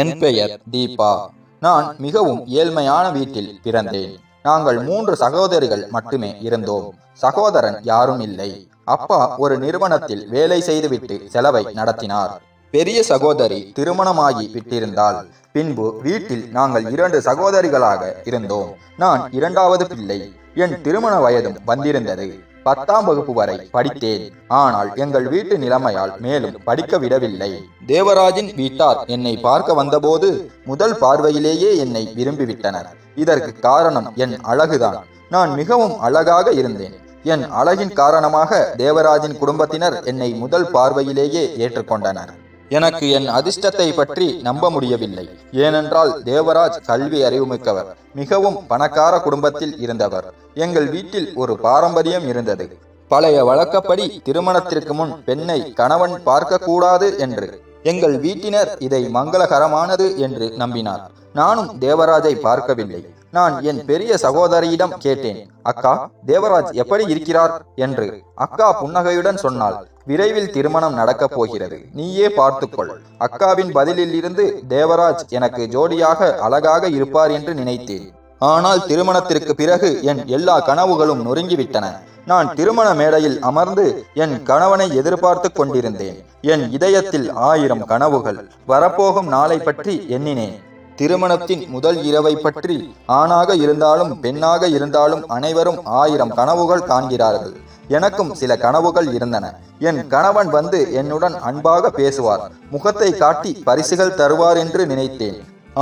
என் பெயர் தீபா. நான் மிகவும் ஏழ்மையான வீட்டில் பிறந்தேன். நாங்கள் மூன்று சகோதரிகள் மட்டுமே இருந்தோம். சகோதரன் யாரும் இல்லை. அப்பா ஒரு நிறுவனத்தில் வேலை செய்துவிட்டு செலவை நடத்தினார். பெரிய சகோதரி திருமணமாகி விட்டிருந்தால் பின்பு வீட்டில் நாங்கள் இரண்டு சகோதரிகளாக இருந்தோம். நான் இரண்டாவது பிள்ளை. என் திருமண வயதும் வந்திருந்தது. பத்தாம் வகுப்பு வரை படித்தேன். ஆனால் எங்கள் வீட்டு நிலைமையால் மேலும் படிக்க விடவில்லை. தேவராஜின் வீட்டார் என்னை பார்க்க வந்தபோது முதல் பார்வையிலேயே என்னை விரும்பிவிட்டனர். இதற்கு காரணம் என் அழகுதான். நான் மிகவும் அழகாக இருந்தேன். என் அழகின் காரணமாக தேவராஜின் குடும்பத்தினர் என்னை முதல் பார்வையிலேயே ஏற்றுக்கொண்டனர். எனக்கு என் அதிர்ஷ்டத்தை பற்றி நம்ப முடியவில்லை. ஏனென்றால் தேவராஜ் கல்வி அறிவுமிக்கவர் மிகவும் பணக்கார குடும்பத்தில் இருந்தவர். எங்கள் வீட்டில் ஒரு பாரம்பரியம் இருந்தது. பழைய வழக்கப்படி திருமணத்திற்கு முன் பெண்ணை கணவன் பார்க்கக்கூடாது என்று. எங்கள் வீட்டினர் இதை மங்களகரமானது என்று நம்பினார். நானும் தேவராஜை பார்க்கவில்லை. நான் என் பெரிய சகோதரியிடம் கேட்டேன் அக்கா தேவராஜ் எப்படி இருக்கிறார்? என்று. அக்கா புன்னகையுடன் சொன்னாள் விரைவில் திருமணம் நடக்கப் போகிறது. நீயே பார்த்துக்கொள். அக்காவின் பதிலில் இருந்து தேவராஜ் எனக்கு ஜோடியாக அழகாக இருப்பார் என்று நினைத்தேன். ஆனால் திருமணத்திற்கு பிறகு என் எல்லா கனவுகளும் நொறுங்கிவிட்டன. நான் திருமண மேடையில் அமர்ந்து என் கணவனை எதிர்பார்த்து கொண்டிருந்தேன். என் இதயத்தில் ஆயிரம் கனவுகள். வரப்போகும் நாளை பற்றி எண்ணினேன். திருமணத்தின் முதல் இரவை பற்றி ஆணாக இருந்தாலும் பெண்ணாக இருந்தாலும் அனைவரும் ஆயிரம் கனவுகள் காண்கிறார்கள். எனக்கும் சில கனவுகள் இருந்தன. என் கணவன் வந்து என்னுடன் அன்பாக பேசுவார். முகத்தை காட்டி பரிசுகள் தருவார் என்று நினைத்தேன்.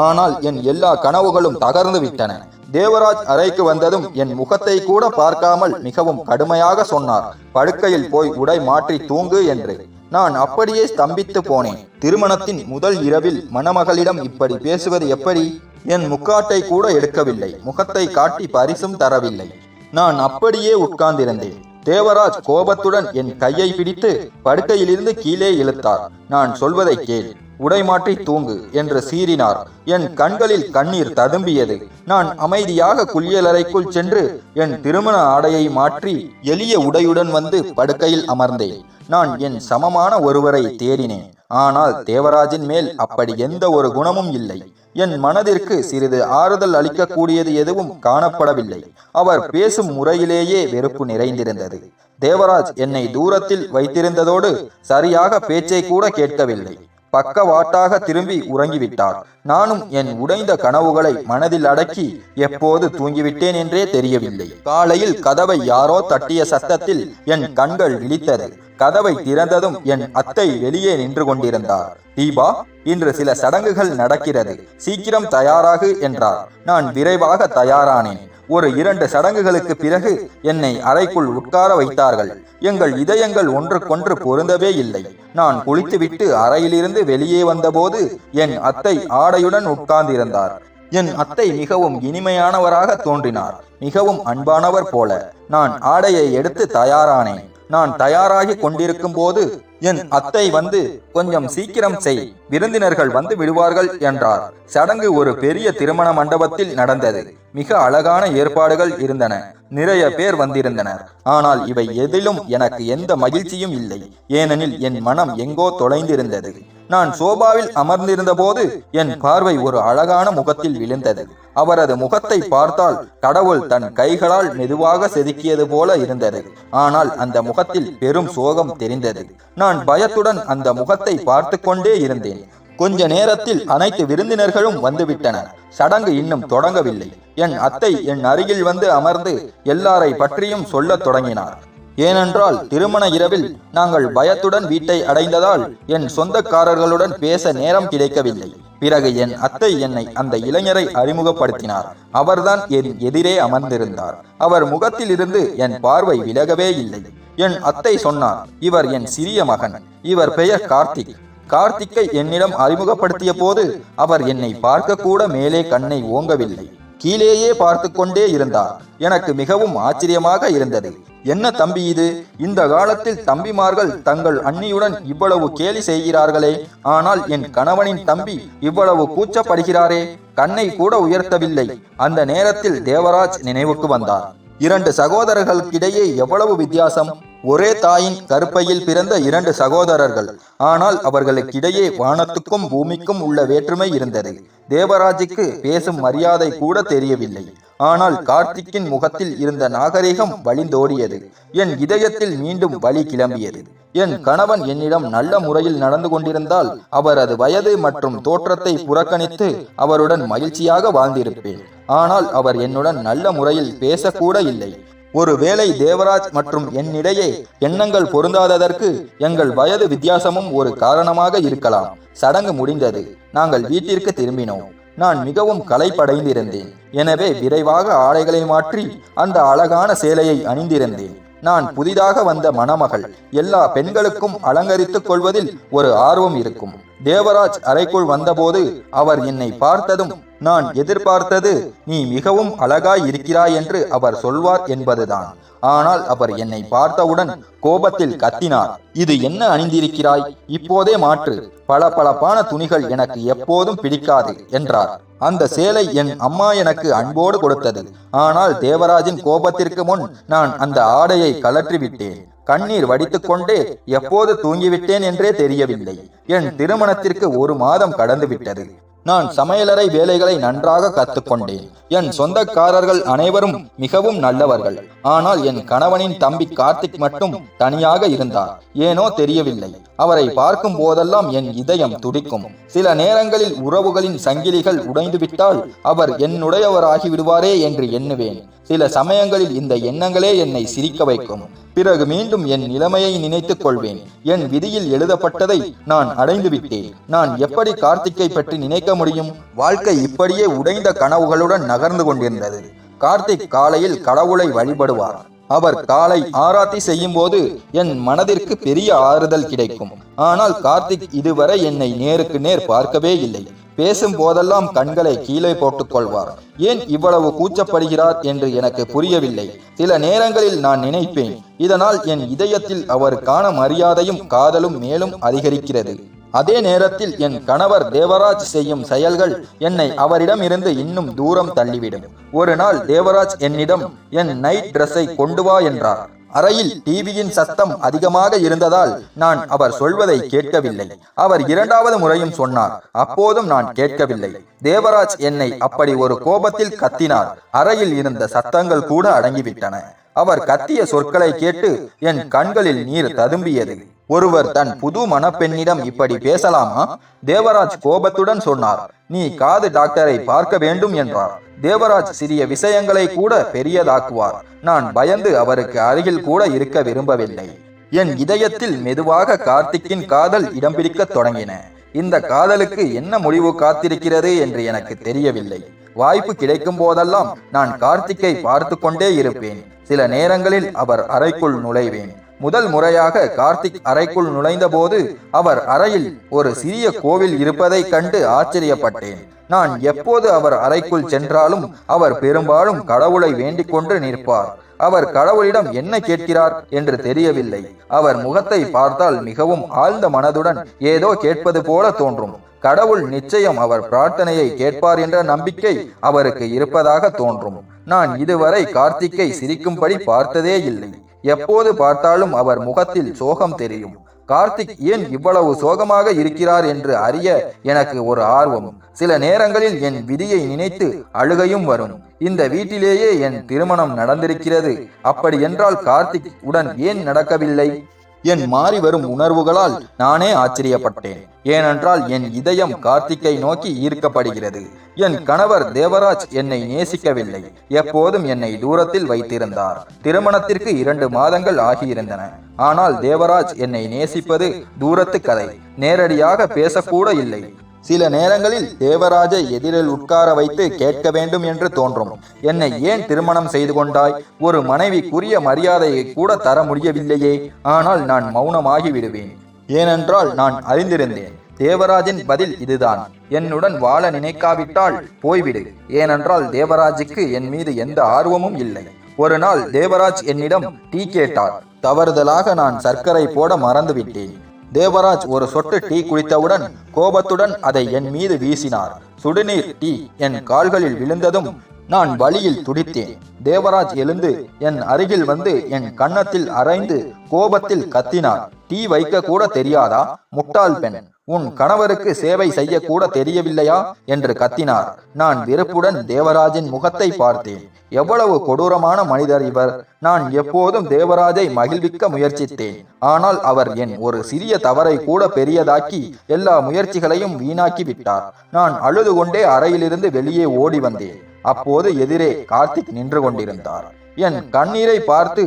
ஆனால் என் எல்லா கனவுகளும் தகர்ந்து விட்டன. தேவராஜ் அறைக்கு வந்ததும் என் முகத்தை கூட பார்க்காமல் மிகவும் கடுமையாக சொன்னார். படுக்கையில் போய் உடை மாற்றி தூங்கு என்று. நான் அப்படியே ஸ்தம்பித்து போனேன். திருமணத்தின் முதல் இரவில் மணமகளிடம் இப்படி பேசுவது எப்படி? என் முக்காட்டை கூட எடுக்கவில்லை. முகத்தை காட்டி பரிசும் தரவில்லை. நான் அப்படியே உட்கார்ந்திருந்தேன். தேவராஜ் கோபத்துடன் என் கையை பிடித்து படுக்கையிலிருந்து கீழே இழுத்தார். நான் சொல்வதை கேள். உடை மாற்றி தூங்கு என்று சீறினார். என் கண்களில் கண்ணீர் ததும்பியது. நான் அமைதியாக குளியலறைக்குள் சென்று என் திருமண ஆடையை மாற்றி எளிய உடையுடன் வந்து படுக்கையில் அமர்ந்தேன். நான் என் சமமான ஒருவரை தேடினேன். ஆனால் தேவராஜின் மேல் அப்படி எந்த ஒரு குணமும் இல்லை. என் மனதிற்கு சிறிது ஆறுதல் அளிக்கக்கூடியது எதுவும் காணப்படவில்லை. அவர் பேசும் முறையிலேயே வெறுப்பு நிறைந்திருந்தது. தேவராஜ் என்னை தூரத்தில் வைத்திருந்ததோடு சரியாக பேச்சை கூட கேட்கவில்லை. பக்கவாட்டாக திரும்பி உறங்கிவிட்டார். நானும் என் உடைந்த கனவுகளை மனதில் அடக்கி எப்போது தூங்கிவிட்டேன் என்றே தெரியவில்லை. காலையில் கதவை யாரோ தட்டிய சத்தத்தில் என் கண்கள் விழித்தது. கதவை திறந்ததும் என் அத்தை வெளியே நின்று கொண்டிருந்தார். தீபா இன்று சில சடங்குகள் நடக்கிறது. சீக்கிரம் தயாராகு என்றார். நான் விரைவாக தயாரானேன். ஒரு இரண்டு சடங்குகளுக்கு பிறகு என்னை அறைக்குள் உட்கார வைத்தார்கள். எங்கள் இதயங்கள் ஒன்றுக்கொன்று பொருந்தவே இல்லை. நான் குளித்துவிட்டு அறையிலிருந்து வெளியே வந்தபோது என் அத்தை ஆடையுடன் உட்கார்ந்திருந்தார். என் அத்தை மிகவும் இனிமையானவராக தோன்றினார். மிகவும் அன்பானவர் போல. நான் ஆடையை எடுத்து தயாரானேன். நான் தயாராகி கொண்டிருக்கும் போது என் அத்தை வந்து கொஞ்சம் சீக்கிரம் செய் விருந்தினர்கள் வந்து விடுவார்கள் என்றார். சடங்கு ஒரு பெரிய திருமண மண்டபத்தில் நடந்தது. மிக அழகான ஏற்பாடுகள் இருந்தன. நிறைய பேர் வந்திருந்தனர். ஆனால் இவை எதிலும் எனக்கு எந்த மகிழ்ச்சியும் இல்லை. ஏனெனில் என் மனம் எங்கோ தொலைந்திருந்தது. நான் சோபாவில் அமர்ந்திருந்த போது என் பார்வை ஒரு அழகான முகத்தில் விழுந்தது. அவரது முகத்தை பார்த்தால் கடவுள் தன் கைகளால் மெதுவாக செதுக்கியது போல இருந்தது. ஆனால் அந்த முகத்தில் பெரும் சோகம் தெரிந்தது. நான் பயத்துடன் அந்த முகத்தை பார்த்து கொண்டே இருந்தேன். கொஞ்ச நேரத்தில் அனைத்து விருந்தினர்களும் வந்துவிட்டனர். சடங்கு இன்னும் தொடங்கவில்லை. என் அத்தை என் அருகில் வந்து அமர்ந்து எல்லாரை பற்றியும் சொல்லத் தொடங்கினார். ஏனென்றால் திருமண இரவில் நாங்கள் பயத்துடன் வீட்டை அடைந்ததால் என் சொந்தக்காரர்களுடன் பேச நேரம் கிடைக்கவில்லை. பிறகு என் அத்தை என்னை அந்த இளைஞரை அறிமுகப்படுத்தினார். அவர்தான் என் எதிரே அமர்ந்திருந்தார். அவர் முகத்தில் இருந்து என் பார்வை விலகவே இல்லை. என் அத்தை சொன்னார் இவர் என் சிறிய மகன். இவர் பெயர் கார்த்திக். கார்த்திக்கை என்னிடம் அறிமுகப்படுத்திய போது அவர் என்னை பார்க்க கூட மேலே கண்ணை ஓங்கவில்லை. கீழேயே பார்த்து கொண்டே இருந்தார். எனக்கு மிகவும் ஆச்சரியமாக இருந்தது. என்ன தம்பி இது? இந்த காலத்தில் தம்பிமார்கள் தங்கள் அண்ணியுடன் இவ்வளவு கேலி செய்கிறார்களே. ஆனால் என் கணவனின் தம்பி இவ்வளவு கூச்சப்படுகிறாரே. கண்ணை கூட உயர்த்தவில்லை. அந்த நேரத்தில் தேவராஜ் நினைவுக்கு வந்தார். இரண்டு சகோதரர்களுக்கிடையே எவ்வளவு வித்தியாசம்? ஒரே தாயின் கருப்பையில் பிறந்த இரண்டு சகோதரர்கள். ஆனால் அவர்களுக்கிடையே வானத்துக்கும் பூமிக்கும் உள்ள வேற்றுமை இருந்தது. தேவராஜுக்கு பேசும் மரியாதை கூட தெரியவில்லை. ஆனால் கார்த்திக்கின் முகத்தில் இருந்த நாகரிகம் வழிந்தோடியது. என் இதயத்தில் மீண்டும் வழி கிளம்பியது. என் கணவன் என்னிடம் நல்ல முறையில் நடந்து கொண்டிருந்தால் அவரது வயது மற்றும் தோற்றத்தை புறக்கணித்து அவருடன் மகிழ்ச்சியாக வாழ்ந்திருப்பேன். ஆனால் அவர் என்னுடன் நல்ல முறையில் பேசக்கூட இல்லை. ஒருவேளை தேவராஜ் மற்றும் என்னிடையே எண்ணங்கள் பொருந்தாததற்கு எங்கள் வயது வித்தியாசமும் ஒரு காரணமாக இருக்கலாம். சடங்கு முடிந்தது. நாங்கள் வீட்டிற்கு திரும்பினோம். நான் மிகவும் களைப்படைந்திருந்தேன். எனவே விரைவாக ஆடைகளை மாற்றி அந்த அழகான சேலையை அணிந்திருந்தேன். நான் புதிதாக வந்த மணமகள். எல்லா பெண்களுக்கும் அலங்கரித்துக் கொள்வதில் ஒரு ஆர்வம் இருக்கும். தேவராஜ் அறைக்குள் வந்தபோது அவர் என்னை பார்த்ததும் நான் எதிர்பார்த்தது நீ மிகவும் அழகாய் இருக்கிறாய் என்று அவர் சொல்வார் என்பதுதான். ஆனால் அவர் என்னை பார்த்தவுடன் கோபத்தில் கத்தினார். இது என்ன அணிந்திருக்கிறாய்? இப்போதே மாற்று. பளபளப்பான துணிகள் எனக்கு எப்போதும் பிடிக்காது என்றார். அந்த சேலை என் அம்மா எனக்கு அன்போடு கொடுத்தது. ஆனால் தேவராஜின் கோபத்திற்கு முன் நான் அந்த ஆடையை கலற்றிவிட்டேன் கண்ணீர் வடித்துக்கொண்டே எப்போது தூங்கிவிட்டேன் என்றே தெரியவில்லை. என் திருமணத்திற்கு ஒரு மாதம் கடந்து விட்டது நான் சமையலறை வேலைகளை நன்றாக கத்துக்கொண்டேன் என் சொந்தக்காரர்கள் அனைவரும் மிகவும் நல்லவர்கள். ஆனால் என் கணவனின் தம்பி கார்த்திக் மட்டும் தனியாக இருந்தார். ஏனோ தெரியவில்லை. அவரை பார்க்கும் போதெல்லாம் என் இதயம் துடிக்கும். சில நேரங்களில் உறவுகளின் சங்கிலிகள் உடைந்துவிட்டால் அவர் என்னுடையவராகி விடுவாரே என்று எண்ணுவேன். சில சமயங்களில் இந்த எண்ணங்களே என்னை சிரிக்க வைக்கும். பிறகு மீண்டும் என் நிலைமையை நினைத்துக் கொள்வேன். என் விதியில் எழுதப்பட்டதை நான் அடைந்து விட்டேன். நான் எப்படி கார்த்திக்கை பற்றி நினைக்க முடியும்? வாழ்க்கை இப்படியே உடைந்த கனவுகளுடன் நகர்ந்து கொண்டிருந்தது. கார்த்திக் காலையில் கடவுளை வழிபடுவார். அவர் காலை ஆராத்தி செய்யும் போது என் மனதிற்கு பெரிய ஆறுதல் கிடைக்கும். ஆனால் கார்த்திக் இதுவரை என்னை நேருக்கு நேர் பார்க்கவே இல்லை. பேசும் போதெல்லாம் கண்களை கீழே போட்டுக் கொள்வார் ஏன் இவ்வளவு கூச்சப்படுகிறார்? என்று எனக்கு புரியவில்லை. சில நேரங்களில் நான் நினைப்பேன். இதனால் என் இதயத்தில் அவருக்கான மரியாதையும் காதலும் மேலும் அதிகரிக்கிறது. அதே நேரத்தில் என் கணவர் தேவராஜ் செய்யும் செயல்கள் என்னை அவரிடம் இருந்து இன்னும் தூரம் தள்ளிவிடும். ஒரு நாள் தேவராஜ் என்னிடம் என் நைட் ட்ரெஸ்ஸை கொண்டு வா என்றார். அறையில் டிவியின் சத்தம் அதிகமாக இருந்ததால் நான் அவர் சொல்வதை கேட்கவில்லை. அவர் இரண்டாவது முறையும் சொன்னார் அப்போதும் நான் கேட்கவில்லை. தேவராஜ் என்னை அப்படி ஒரு கோபத்தில் கத்தினார். அறையில் இருந்த சத்தங்கள் கூட அடங்கிவிட்டன. அவர் கத்திய சொற்களை கேட்டு என் கண்களில் நீர் ததும்பியது. ஒருவர் தன் புது மணப்பெண்ணிடம் இப்படி பேசலாமா? தேவராஜ் கோபத்துடன் சொன்னார் நீ காது டாக்டரை பார்க்க வேண்டும் என்றார். தேவராஜ் சிறிய விஷயங்களை கூட பெரியதாக்குவார். நான் பயந்து அவருக்கு அருகில் கூட இருக்க விரும்பவில்லை. என் இதயத்தில் மெதுவாக கார்த்திக்கின் காதல் இடம் பிடிக்கத் தொடங்கின. இந்த காதலுக்கு என்ன முடிவு காத்திருக்கிறது என்று எனக்கு தெரியவில்லை. வாய்ப்பு கிடைக்கும் போதெல்லாம் நான் கார்த்திக்கை பார்த்து கொண்டே இருப்பேன். சில நேரங்களில் அவர் அறைக்குள் நுழைவேன். முதல் முறையாக கார்த்திக் அறைக்குள் நுழைந்தபோது அவர் அறையில் ஒரு சிறிய கோவில் இருப்பதைக் கண்டு ஆச்சரியப்பட்டேன். நான் எப்போது அவர் அறைக்குள் சென்றாலும் அவர் பெரும்பாலும் கடவுளை வேண்டிக் கொண்டு நிற்பார். அவர் கடவுளிடம் என்ன கேட்கிறார் என்று தெரியவில்லை. அவர் முகத்தை பார்த்தால் மிகவும் ஆழ்ந்த மனதுடன் ஏதோ கேட்பது போல தோன்றும். கடவுள் நிச்சயம் அவர் பிரார்த்தனையை கேட்பார் என்ற நம்பிக்கை அவருக்கு இருப்பதாக தோன்றும். நான் இதுவரை கார்த்திக்கை சிரிக்கும்படி பார்த்ததே இல்லை. எப்போது பார்த்தாலும் அவர் முகத்தில் சோகம் தெரியும். கார்த்திக் ஏன் இவ்வளவு சோகமாக இருக்கிறார் என்று அறிய எனக்கு ஒரு ஆர்வம். சில நேரங்களில் என் விதியை நினைத்து அழுகையும் வரும். இந்த வீட்டிலேயே என் திருமணம் நடந்திருக்கிறது. அப்படி என்றால் கார்த்திக் உடன் ஏன் நடக்கவில்லை? என் மாறி வரும் உணர்வுகளால் நானே ஆச்சரியப்பட்டேன். ஏனென்றால் என் இதயம் கார்த்திக்கை நோக்கி ஈர்க்கப்படுகிறது. என் கணவர் தேவராஜ் என்னை நேசிக்கவில்லை. எப்போதும் என்னை தூரத்தில் வைத்திருந்தார். திருமணத்திற்கு இரண்டு மாதங்கள் ஆகியிருந்தன. ஆனால் தேவராஜ் என்னை நேசிப்பது தூரத்து கதை. நேரடியாக பேசக்கூட இல்லை. சில நேரங்களில் தேவராஜை எதிரில் உட்கார வைத்து கேட்க வேண்டும் என்று தோன்றும். என்னை ஏன் திருமணம் செய்து கொண்டாய்? ஒரு மனைவிக்குரிய மரியாதையை கூட தர முடியவில்லையே. ஆனால் நான் மௌனமாகி விடுவேன் ஏனென்றால் நான் அறிந்திருந்தேன். தேவராஜின் பதில் இதுதான். என்னுடன் வாழ நினைக்காவிட்டால் போய்விடு. ஏனென்றால் தேவராஜுக்கு என் மீது எந்த ஆர்வமும் இல்லை. ஒரு நாள் தேவராஜ் என்னிடம் டீ கேட்டார். தவறுதலாக நான் சர்க்கரை போட மறந்துவிட்டேன். தேவராஜ் ஒரு சொட்டு டீ குடித்தவுடன் கோபத்துடன் அதை என் மீது வீசினார். சுடுநீர் டீ என் கால்களில் விழுந்ததும் நான் வழியில் துடித்தேன். தேவராஜ் எழுந்து என் அருகில் வந்து என் கன்னத்தில் அரைந்து கோபத்தில் கத்தினார். டீ வைக்க கூட தெரியாதா? முட்டாள் பெண் உன் கணவருக்கு சேவை செய்ய கூட தெரியவில்லையா? என்று கத்தினார். நான் வெறுப்புடன் தேவராஜின் முகத்தை பார்த்தேன். எவ்வளவு கொடூரமான மனிதர் இவர். நான் எப்போதும் தேவராஜை மகிழ்விக்க முயற்சித்தேன். ஆனால் அவர் என் ஒரு சிறிய தவறை கூட பெரியதாக்கி எல்லா முயற்சிகளையும் வீணாக்கி விட்டார். நான் அழுது அழுது கொண்டே அறையிலிருந்து வெளியே ஓடி வந்தேன் அப்போது எதிரே கார்த்திக் நின்று கொண்டிருந்தார் என் கண்ணீரை பார்த்து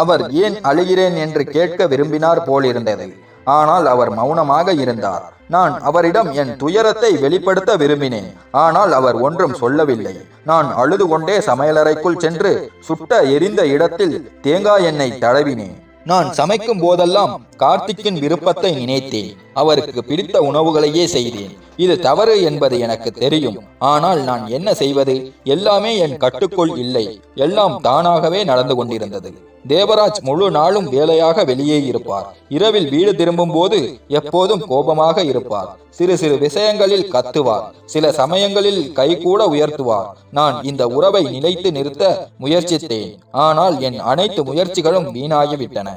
அவர் ஏன் அழுகிறேன் என்று கேட்க விரும்பினார் போலிருந்தது. ஆனால் அவர் மௌனமாக இருந்தார். நான் அவரிடம் என் துயரத்தை வெளிப்படுத்த விரும்பினேன். ஆனால் அவர் ஒன்றும் சொல்லவில்லை. நான் அழுது கொண்டே சமையலறைக்குள் சென்று சுட்ட எரிந்த இடத்தில் தேங்காய் எண்ணெய் தடவினேன். நான் சமைக்கும் போதெல்லாம் கார்த்திக்கின் விருப்பத்தை நினைத்தேன். அவருக்கு பிடித்த உணவுகளையே செய்தேன். இது தவறு என்பது எனக்கு தெரியும். ஆனால் நான் என்ன செய்வது? எல்லாமே என் கட்டுக்குள் இல்லை. எல்லாம் தானாகவே நடந்து கொண்டிருந்தது. தேவராஜ் முழு நாளும் வேலையாக வெளியே இருப்பார். இரவில் வீடு திரும்பும் போது எப்போதும் கோபமாக இருப்பார். சிறு சிறு விஷயங்களில் கத்துவார். சில சமயங்களில் கை கூட உயர்த்துவார். நான் இந்த உறவை நிலைத்து நிறுத்த முயற்சித்தேன். ஆனால் என் அனைத்து முயற்சிகளும் வீணாகிவிட்டன.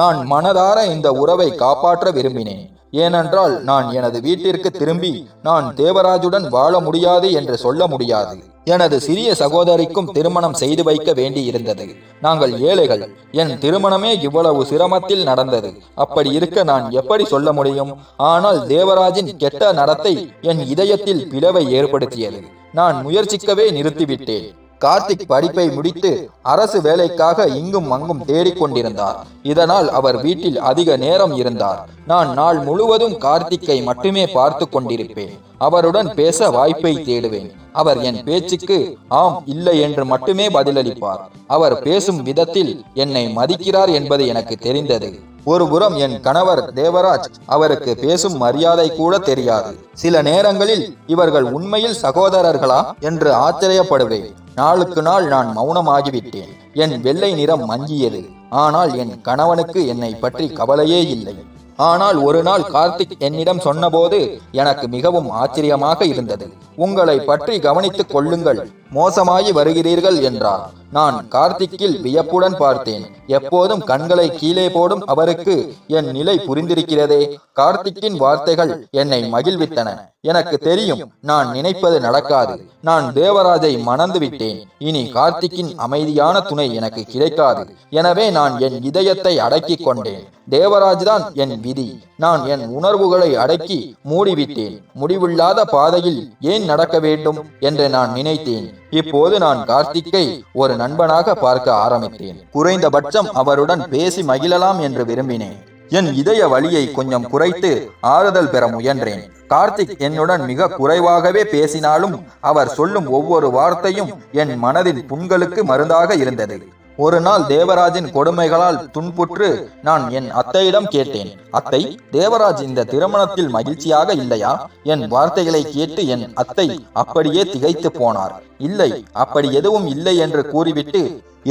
நான் மனதார இந்த உறவை காப்பாற்ற விரும்பினேன். ஏனென்றால் நான் எனது வீட்டிற்கு திரும்பி நான் தேவராஜுடன் வாழ முடியாது என்று சொல்ல முடியாது. எனது சிறிய சகோதரிக்கும் திருமணம் செய்து வைக்க வேண்டி இருந்தது நாங்கள் ஏழைகள். என் திருமணமே இவ்வளவு சிரமத்தில் நடந்தது. அப்படி இருக்க நான் எப்படி சொல்ல முடியும்? ஆனால் தேவராஜின் கெட்ட நடத்தை என் இதயத்தில் பிளவை ஏற்படுத்தியது. நான் முயற்சிக்கவே நிறுத்திவிட்டேன். கார்த்திக் படிப்பை முடித்து அரசு வேலைக்காக இங்கும் அங்கும் தேடிக்கொண்டிருந்தார். இதனால் அவர் வீட்டில் அதிக நேரம் இருந்தார். நான் நாள் முழுவதும் கார்த்திக்கை மட்டுமே பார்த்து கொண்டிருப்பேன். அவருடன் பேச வாய்ப்பை தேடுவேன். அவர் என் பேச்சுக்கு ஆம் இல்லை என்று மட்டுமே பதிலளிப்பார். அவர் பேசும் விதத்தில் என்னை மதிக்கிறார் என்பது எனக்கு தெரிந்தது. ஒருபுறம் என் கணவர் தேவராஜ் அவருக்கு பேசும் மரியாதை கூட தெரியாது. சில நேரங்களில் இவர்கள் உண்மையில் சகோதரர்களா என்று ஆச்சரியப்படுவேன். நாளுக்கு நாள் நான் மௌனமாகிவிட்டேன். என் வெள்ளை நிறம் மங்கியது. ஆனால் என் கணவனுக்கு என்னை பற்றி கவலையே இல்லை. ஆனால் ஒரு நாள் கார்த்திக் என்னிடம் சொன்னபோது எனக்கு மிகவும் ஆச்சரியமாக இருந்தது. உங்களை பற்றி கவனித்துக் கொள்ளுங்கள். மோசமாகி வருகிறீர்கள் என்றார். நான் கார்த்திக்கில் வியப்புடன் பார்த்தேன். எப்போதும் கண்களை கீழே போடும் அவருக்கு என் நிலை புரிந்திருக்கிறதே. கார்த்திக்கின் வார்த்தைகள் என்னை மகிழ்வித்தன. எனக்கு தெரியும் நான் நினைப்பது நடக்காது. நான் தேவராஜை மணந்து விட்டேன். இனி கார்த்திக்கின் அமைதியான துணை எனக்கு கிடைக்காது. எனவே நான் என் இதயத்தை அடக்கிக் கொண்டேன். தேவராஜ் தான் என் விதி. நான் என் உணர்வுகளை அடக்கி மூடிவிட்டேன். முடிவில்லாத பாதையில் ஏன் நடக்க வேண்டும் என்று நான் நினைத்தேன். இப்போது நான் கார்த்திக்கை ஒரு நண்பனாக பார்க்க ஆரம்பித்தேன். குறைந்தபட்சம் அவருடன் பேசி மகிழலாம் என்று விரும்பினேன். என் இதய வழியை கொஞ்சம் குறைத்து ஆறுதல் பெற முயன்றேன். கார்த்திக் என்னுடன் மிக குறைவாகவே பேசினாலும் அவர் சொல்லும் ஒவ்வொரு வார்த்தையும் என் மனதின் புண்களுக்கு மருந்தாக இருந்தது. ஒரு நாள் தேவராஜின் கொடுமைகளால் துன்புற்று நான் என் அத்தையிடம் கேட்டேன் அத்தை தேவராஜ் இந்த திருமணத்தில் மகிழ்ச்சியாக இல்லையா? என் வார்த்தைகளை கேட்டு என் அத்தை அப்படியே திகைத்து போனார். இல்லை அப்படி எதுவும் இல்லை என்று கூறிவிட்டு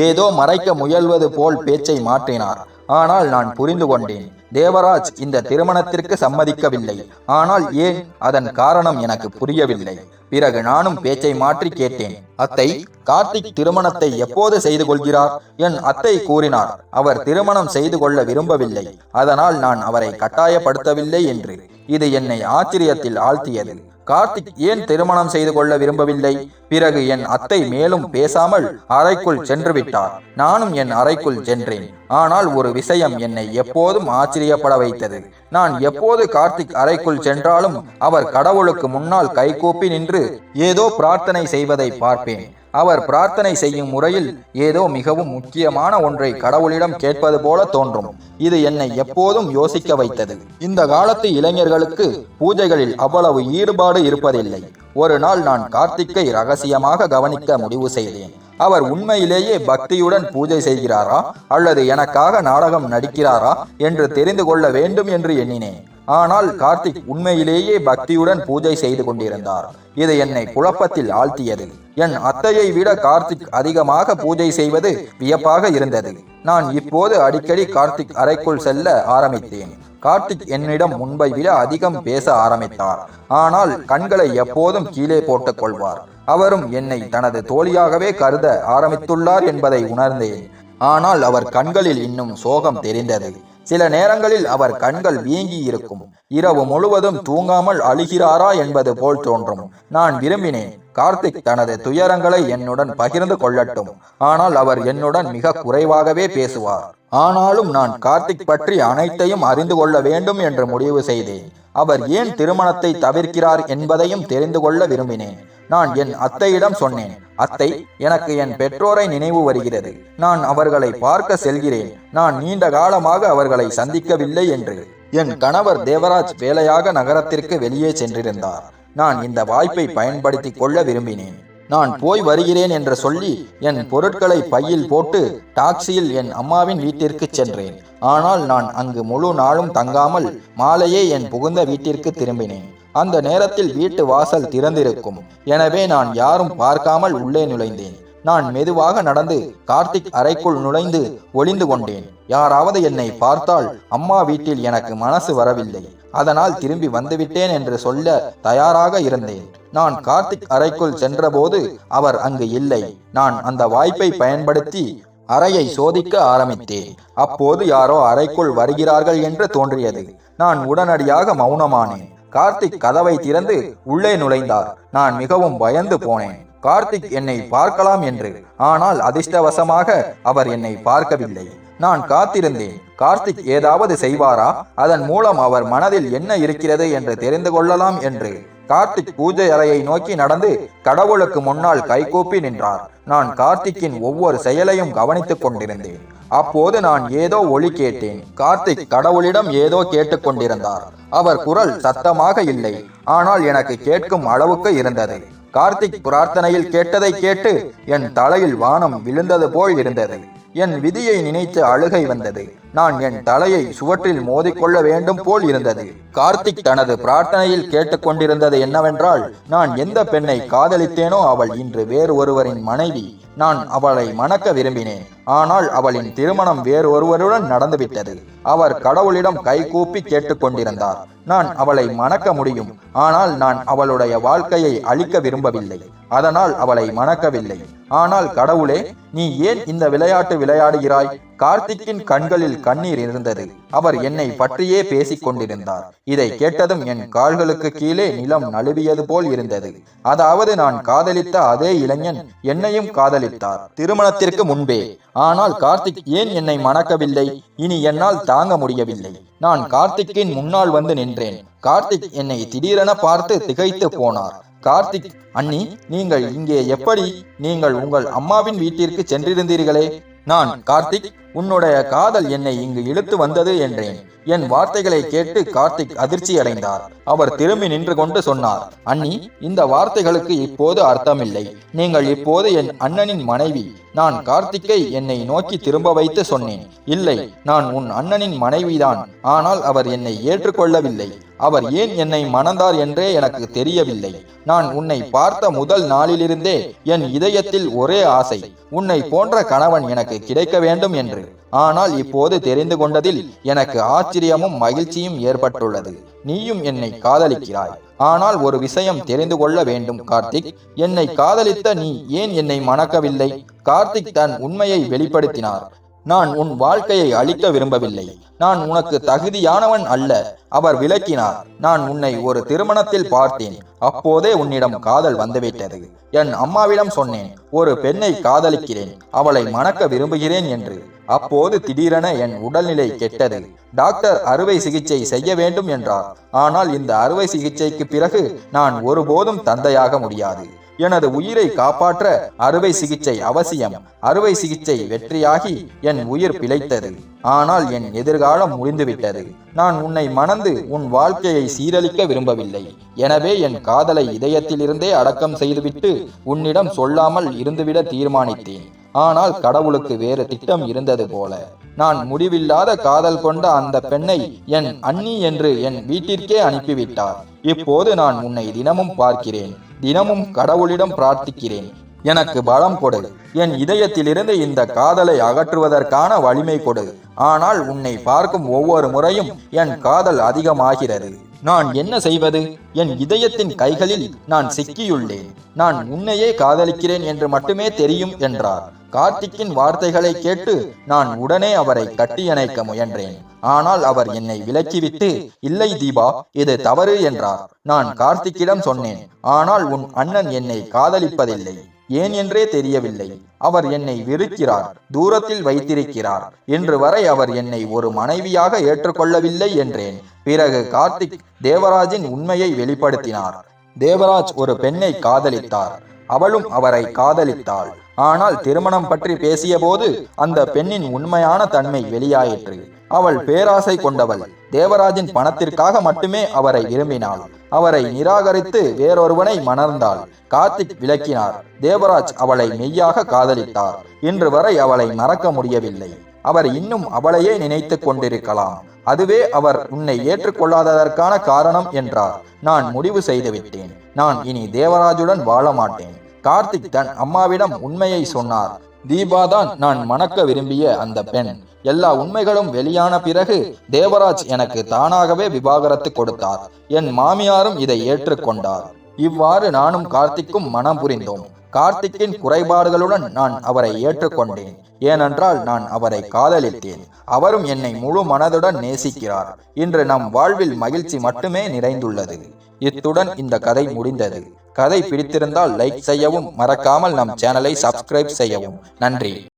ஏதோ மறைக்க முயல்வது போல் பேச்சை மாற்றினார். ஆனால் நான் புரிந்து கொண்டேன் தேவராஜ் இந்த திருமணத்திற்கு சம்மதிக்கவில்லை. ஆனால் ஏன்? அதன் காரணம் எனக்கு புரியவில்லை. பிறகு நானும் பேச்சை மாற்றி கேட்டேன். அத்தை கார்த்திக் திருமணத்தை எப்போது செய்து கொள்கிறார்? என் அத்தை கூறினார் அவர் திருமணம் செய்து கொள்ள விரும்பவில்லை. அதனால் நான் அவரை கட்டாயப்படுத்தவில்லை என்று. இது என்னை ஆச்சரியத்தில் ஆழ்த்தியது. கார்த்திக் ஏன் திருமணம் செய்து கொள்ள விரும்பவில்லை? பிறகு என் அத்தை மேலும் பேசாமல் அறைக்குள் சென்று விட்டார். நானும் என் அறைக்குள் சென்றேன். ஆனால் ஒரு விஷயம் என்னை எப்போதும் ஆச்சரியப்பட வைத்தது. நான் எப்போது கார்த்திக் அறைக்குள் சென்றாலும் அவர் கடவுளுக்கு முன்னால் கைகூப்பி நின்று ஏதோ பிரார்த்தனை செய்வதை பார்ப்பேன். அவர் பிரார்த்தனை செய்யும் முறையில் ஏதோ மிகவும் முக்கியமான ஒன்றை கடவுளிடம் கேட்பது போல தோன்றும். இது என்னை எப்போதும் யோசிக்க வைத்தது. இந்த காலத்து இளைஞர்களுக்கு பூஜைகளில் அவ்வளவு ஈடுபாடு இருப்பதில்லை. ஒரு நாள் நான் கார்த்திக்கை ரகசியமாக கவனிக்க முடிவு செய்தேன். அவர் உண்மையிலேயே பக்தியுடன் பூஜை செய்கிறாரா? அல்லது எனக்காக நாடகம் நடிக்கிறாரா? என்று தெரிந்து கொள்ள வேண்டும் என்று எண்ணினேன். ஆனால் கார்த்திக் உண்மையிலேயே பக்தியுடன் பூஜை செய்து கொண்டிருந்தார். இது என்னை குழப்பத்தில் ஆழ்த்தியது. என் அத்தையை விட கார்த்திக் அதிகமாக பூஜை செய்வது வியப்பாக இருந்தது. நான் இப்போது அடிக்கடி கார்த்திக் அறைக்குள் செல்ல ஆரம்பித்தேன். கார்த்திக் என்னிடம் முன்பை விட அதிகம் பேச ஆரம்பித்தார். ஆனால் கண்களை எப்போதும் கீழே போட்டுக் கொள்வார். அவரும் என்னை தனது தோழியாகவே கருத ஆரம்பித்துள்ளார் என்பதை உணர்ந்தேன். ஆனால் அவர் கண்களில் இன்னும் சோகம் தெரிந்தது. சில நேரங்களில் அவர் கண்கள் வீங்கி இருக்கும் இரவு முழுவதும் தூங்காமல் அழுகிறாரா என்பது போல் தோன்றும். நான் விரும்பினேன். கார்த்திக் தனது துயரங்களை என்னுடன் பகிர்ந்து கொள்ளட்டும். ஆனால் அவர் என்னுடன் மிக குறைவாகவே பேசுவார். ஆனாலும் நான் கார்த்திக் பற்றி அனைத்தையும் அறிந்து கொள்ள வேண்டும் என்று முடிவு செய்தேன். அவர் ஏன் திருமணத்தை தவிர்க்கிறார் என்பதையும் தெரிந்து கொள்ள விரும்பினேன். நான் என் அத்தையிடம் சொன்னேன் அத்தை எனக்கு என் பெற்றோரை நினைவு வருகிறது. நான் அவர்களை பார்க்க செல்கிறேன். நான் நீண்ட காலமாக அவர்களை சந்திக்கவில்லை என்று என் கணவர் தேவராஜ் வேலையாக நகரத்திற்கு வெளியே சென்றிருந்தார். நான் இந்த வாய்ப்பை பயன்படுத்திக் கொள்ள விரும்பினேன். நான் போய் வருகிறேன் என்று சொல்லி என் பொருட்களை பையில் போட்டு டாக்ஸியில் என் அம்மாவின் வீட்டிற்கு சென்றேன். ஆனால் நான் அங்கு முழு நாளும் தங்காமல் மாலையே என் புகுந்த வீட்டிற்கு திரும்பினேன். அந்த நேரத்தில் வீட்டு வாசல் திறந்திருக்கும். எனவே நான் யாரும் பார்க்காமல் உள்ளே நுழைந்தேன். நான் மெதுவாக நடந்து கார்த்திக் அறைக்குள் நுழைந்து ஒளிந்து கொண்டேன். யாராவது என்னை பார்த்தால் அம்மா வீட்டில் எனக்கு மனசு வரவில்லை. அதனால் திரும்பி வந்துவிட்டேன் என்று சொல்ல தயாராக இருந்தேன். நான் கார்த்திக் அறைக்குள் சென்றபோது அவர் அங்கு இல்லை. நான் அந்த வாய்ப்பை பயன்படுத்தி அறையை சோதிக்க ஆரம்பித்தேன். அப்போது யாரோ அறைக்குள் வருகிறார்கள் என்று தோன்றியது. நான் உடனடியாக மௌனமானேன். கார்த்திக் கதவை திறந்து உள்ளே நுழைந்தார். நான் மிகவும் பயந்து போனேன். கார்த்திக் என்னை பார்க்கலாம் என்று. ஆனால் அதிர்ஷ்டவசமாக அவர் என்னை பார்க்கவில்லை. நான் காத்திருந்தேன். கார்த்திக் ஏதாவது செய்வாரா? அதன் மூலம் அவர் மனதில் என்ன இருக்கிறது என்று தெரிந்து கொள்ளலாம் என்று. கார்த்திக் பூஜை அறையை நோக்கி நடந்து கடவுளுக்கு முன்னால் கைகூப்பி நின்றார். நான் கார்த்திக்கின் ஒவ்வொரு செயலையும் கவனித்துக் கொண்டிருந்தேன். அப்போது நான் ஏதோ ஒளி கேட்டேன். கார்த்திக் கடவுளிடம் ஏதோ கேட்டுக்கொண்டிருந்தார் அவர் குரல் சத்தமாக இல்லை. ஆனால் எனக்கு கேட்கும் அளவுக்கு இருந்தது. கார்த்திக் பிரார்த்தனையில் கேட்டதை கேட்டு என் தலையில் வானம் விழுந்தது போல் இருந்தது. என் விதியை நினைத்து அழுகை வந்தது. நான் என் தலையை சுவற்றில் மோதிக்கொள்ள வேண்டும் போல் இருந்தது. கார்த்திக் தனது பிரார்த்தனையில் கேட்டுக்கொண்டிருந்தது என்னவென்றால் நான் எந்த பெண்ணை காதலித்தேனோ அவள் இன்று வேறு ஒருவரின் மனைவி. நான் அவளை மணக்க விரும்பினேன். ஆனால் அவளின் திருமணம் வேறு ஒருவருடன் நடந்துவிட்டது. அவர் கடவுளிடம் கைகூப்பி கேட்டுக்கொண்டிருந்தார் நான் அவளை மணக்க முடியும். ஆனால் நான் அவளுடைய வாழ்க்கையை அழிக்க விரும்பவில்லை. அதனால் அவளை மணக்கவில்லை. ஆனால் கடவுளே நீ ஏன் இந்த விளையாட்டு விளையாடுகிறாய்? கார்த்திக்கின் கண்களில் கண்ணீர் இருந்தது. அவர் என்னை பற்றியே பேசிக் கொண்டிருந்தார். இதை கேட்டதும் என் கால்களுக்கு கீழே நிலம் நழுவியது போல் இருந்தது. அதாவது நான் காதலித்த அதே இளைஞன் என்னையும் காதலித்தார் திருமணத்திற்கு முன்பே. ஆனால் கார்த்திக் ஏன் என்னை மணக்கவில்லை? இனி என்னால் தாங்க முடியவில்லை. நான் கார்த்திக்கின் முன்னால் வந்து நின்றேன். கார்த்திக் என்னை திடீரென பார்த்து திகைத்து போனார். கார்த்திக் அண்ணி நீங்கள் இங்கே எப்படி நீங்கள் உங்கள் அம்மாவின் வீட்டிற்கு சென்றிருந்தீர்களே? நான் கார்த்திக் உன்னுடைய காதல் என்னை இங்கு இழுத்து வந்தது என்றேன். என் வார்த்தைகளை கேட்டு கார்த்திக் அதிர்ச்சி அடைந்தார் அவர் திரும்பி நின்று கொண்டு சொன்னார் அண்ணி இந்த வார்த்தைகளுக்கு இப்போது அர்த்தமில்லை. நீங்கள் இப்போது என் அண்ணனின் மனைவி. நான் கார்த்திக்கை என்னை நோக்கி திரும்ப வைத்து சொன்னேன். இல்லை நான் உன் அண்ணனின் மனைவிதான். ஆனால் அவர் என்னை ஏற்றுக்கொள்ளவில்லை. அவர் ஏன் என்னை மணந்தார் என்றே எனக்கு தெரியவில்லை. நான் உன்னை பார்த்த முதல் நாளிலிருந்தே என் இதயத்தில் ஒரே ஆசை. உன்னை போன்ற கணவன் எனக்கு கிடைக்க வேண்டும் என்று. ஆனால் இப்போது தெரிந்து கொண்டதில் எனக்கு ஆச்சரியமும் மகிழ்ச்சியும் ஏற்பட்டுள்ளது. நீயும் என்னை காதலிக்கிறாய். ஆனால் ஒரு விஷயம் தெரிந்து கொள்ள வேண்டும் கார்த்திக். என்னை காதலித்த நீ ஏன் என்னை மணக்கவில்லை? கார்த்திக் தன் உண்மையை வெளிப்படுத்தினார். நான் உன் வாழ்க்கையை அழிக்க விரும்பவில்லை. நான் உனக்கு தகுதியானவன் அல்ல. அவர் விளக்கினார் நான் உன்னை ஒரு திருமணத்தில் பார்த்தேன். அப்போதே உன்னிடம் காதல் வந்துவிட்டது. என் அம்மாவிடம் சொன்னேன் ஒரு பெண்ணை காதலிக்கிறேன். அவளை மணக்க விரும்புகிறேன் என்று. அப்போது திடீரென என் உடல்நிலை கெட்டது. டாக்டர் அறுவை சிகிச்சை செய்ய வேண்டும் என்றார். ஆனால் இந்த அறுவை சிகிச்சைக்கு பிறகு நான் ஒருபோதும் தந்தையாக முடியாது. எனது உயிரை காப்பாற்ற அறுவை சிகிச்சை அவசியம். அறுவை சிகிச்சை வெற்றியாகி என் உயிர் பிழைத்தது. ஆனால் என் எதிர்காலம் முடிந்துவிட்டது. நான் உன்னை மணந்து உன் வாழ்க்கையை சீரழிக்க விரும்பவில்லை. எனவே என் காதலை இதயத்திலிருந்தே அடக்கம் செய்துவிட்டு உன்னிடம் சொல்லாமல் இருந்துவிட தீர்மானித்தேன். ஆனால் கடவுளுக்கு வேறு திட்டம் இருந்தது போல. நான் முடிவில்லாத காதல் கொண்ட அந்த பெண்ணை என் அண்ணி என்று என் வீட்டிற்கே அனுப்பிவிட்டார். இப்போது நான் உன்னை தினமும் பார்க்கிறேன். தினமும் கடவுளிடம் பிரார்த்திக்கிறேன். எனக்கு பலம் கொடு. என் இதயத்திலிருந்து இந்த காதலை அகற்றுவதற்கான வலிமை கொடு. ஆனால் உன்னை பார்க்கும் ஒவ்வொரு முறையும் என் காதல் அதிகமாகிறது. நான் என்ன செய்வது? என் இதயத்தின் கைகளில் நான் சிக்கியுள்ளேன். நான் உன்னையே காதலிக்கிறேன் என்று மட்டுமே தெரியும் என்றார். கார்த்திக்கின் வார்த்தைகளை கேட்டு நான் உடனே அவரை கட்டியணைக்க முயன்றேன். ஆனால் அவர் என்னை விலக்கிவிட்டு இல்லை தீபா இது தவறு என்றார். நான் கார்த்திக்கிடம் சொன்னேன் ஆனால் உன் அண்ணன் என்னை காதலிப்பதில்லை. ஏன் என்றே தெரியவில்லை. அவர் என்னை வெறுக்கிறார் தூரத்தில் வைத்திருக்கிறார். இன்று வரை அவர் என்னை ஒரு மனைவியாக ஏற்றுக்கொள்ளவில்லை என்றேன். பிறகு கார்த்திக் தேவராஜின் உண்மையை வெளிப்படுத்தினார். தேவராஜ் ஒரு பெண்ணை காதலித்தார். அவளும் அவரை காதலித்தாள். ஆனால் திருமணம் பற்றி பேசியபோது அந்த பெண்ணின் உண்மையான தன்மை வெளியாயிற்று. அவள் பேராசை கொண்டவள். தேவராஜின் பணத்திற்காக மட்டுமே அவரை விரும்பினாள். அவரை நிராகரித்து வேறொருவனை மணர்ந்தாள் கார்த்திக் விளக்கினார். தேவராஜ் அவளை மெய்யாக காதலித்தார். இன்று வரை அவளை மறக்க முடியவில்லை. அவர் இன்னும் அவளையே நினைத்து கொண்டிருக்கலாம். அதுவே அவர் உன்னை ஏற்றுக்கொள்ளாததற்கான காரணம் என்றார். நான் முடிவு செய்துவிட்டேன். நான் இனி தேவராஜுடன் வாழ மாட்டேன். கார்த்திக் தன் அம்மாவிடம் உண்மையை சொன்னார். தீபா தான் நான் மணக்க விரும்பிய அந்த பெண். எல்லா உண்மைகளும் வெளியான பிறகு தேவராஜ் எனக்கு தானாகவே விவாகரத்து கொடுத்தார். என் மாமியாரும் இதை ஏற்றுக்கொண்டார். இவ்வாறு நானும் கார்த்திக்கும் மனம் புரிந்தோம். கார்த்திக்கின் குறைபாடுகளுடன் நான் அவரை ஏற்றுக்கொண்டேன். ஏனென்றால் நான் அவரை காதலித்தேன். அவரும் என்னை முழு மனதுடன் நேசிக்கிறார். இன்று நம் வாழ்வில் மகிழ்ச்சி மட்டுமே நிறைந்துள்ளது. இத்துடன் இந்த கதை முடிந்தது. கதை பிடித்திருந்தால் லைக் செய்யவும் மறக்காமல் நம் சேனலை சப்ஸ்கிரைப் செய்யவும். நன்றி.